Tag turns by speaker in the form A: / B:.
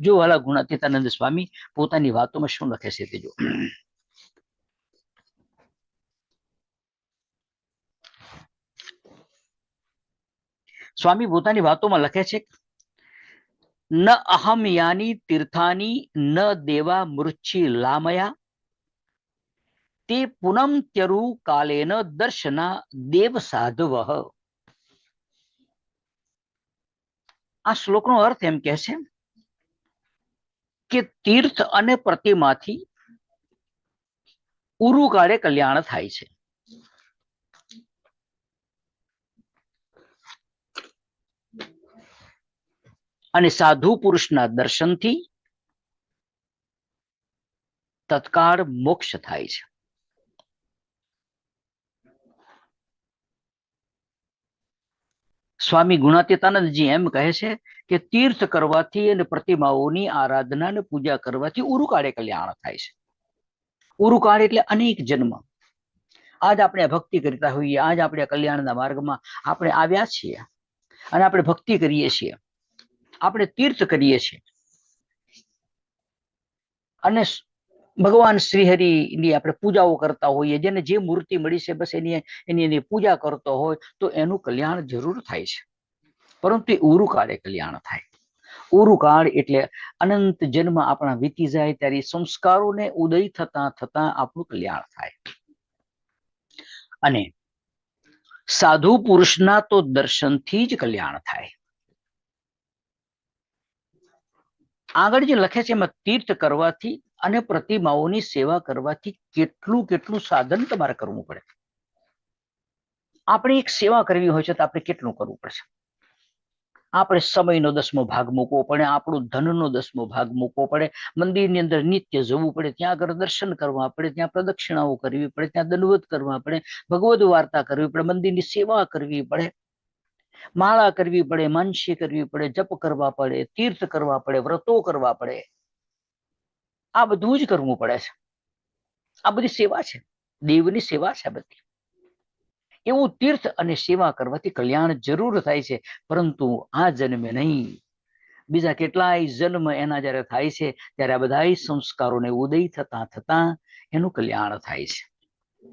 A: જો વાલા ગુણાતીતાનંદ સ્વામી પોતાની વાતોમાં શું લખે છે તે જો સ્વામી પોતાની વાતોમાં લખે છે ન અહમ યાની તીર્થાની ન દેવા મૃચ્છી લામયા તે પૂનમ ત્યરુ કાલેન દર્શના દેવ સાધવ આ શ્લોકનો અર્થ એમ કહે છે કે તીર્થ અને પ્રતિમાથી ઉરુકાળે કલ્યાણ થાય છે. અને સાધુ પુરુષના દર્શનથી તત્કાળ મોક્ષ થાય છે. સ્વામી ગુણાતીતાનંદજી એમ કહે છે કે તીર્થ કરવાથી અને પ્રતિમાઓની આરાધના અને પૂજા કરવાથી ઉરુકાળે કલ્યાણ થાય છે. ઉરુકાળ એટલે અનેક જન્મ. આજ આપણે ભક્તિ કરતા હોઈએ, આજ આપણે કલ્યાણના માર્ગમાં આપણે આવ્યા છીએ અને આપણે ભક્તિ કરીએ છીએ. આપણે તીર્થ કરીએ છીએ. અને ભગવાન શ્રીહરિની આપણે પૂજાઓ કરતા હોઈએ જેને જે મૂર્તિ મળી છે બસ એની એની એની પૂજા કરતો હોય તો એનું કલ્યાણ જરૂર થાય છે. પરંતુ એ ઉરુકાળે કલ્યાણ થાય. ઉરુકાળ એટલે અનંત જન્મ આપણા વીતી જાય ત્યારે સંસ્કારોને ઉદય થતા થતા આપણું કલ્યાણ થાય. અને સાધુ પુરુષના તો દર્શનથી જ કલ્યાણ થાય. આગળ જે લખે છે એમાં તીર્થ કરવાથી અને પ્રતિમાઓની સેવા કરવાથી કેટલું કેટલું સાધન તમારે કરવું પડે. આપણે એક સેવા કરવી હોય છે તો આપણે કેટલું કરવું પડશે? આપણે સમયનો દસમો ભાગ મૂકવો પડે, આપણું ધનનો દસમો ભાગ મૂકવો પડે, મંદિરની અંદર નિત્ય જવું પડે, ત્યાં આગળ દર્શન કરવા પડે, ત્યાં પ્રદક્ષિણાઓ કરવી પડે, ત્યાં દંડવત કરવા પડે, ભગવદ વાર્તા કરવી પડે, મંદિરની સેવા કરવી પડે, માળા કરવી પડે માનસી કરવી પડે, જપ કરવા પડે, તીર્થ કરવા પડે, વ્રતો કરવા પડે. આ બધું જ કરવું પડે છે. આ બધી સેવા છે. દેવની સેવા છે બધી. એવું તીર્થ અને સેવા કરવાથી કલ્યાણ જરૂર થાય છે, પરંતુ આ જન્મે નહીં. બીજા કેટલાય જન્મ એના જ્યારે થાય છે, ત્યારે આ બધા સંસ્કારોને ઉદય થતા થતા એનું કલ્યાણ થાય છે.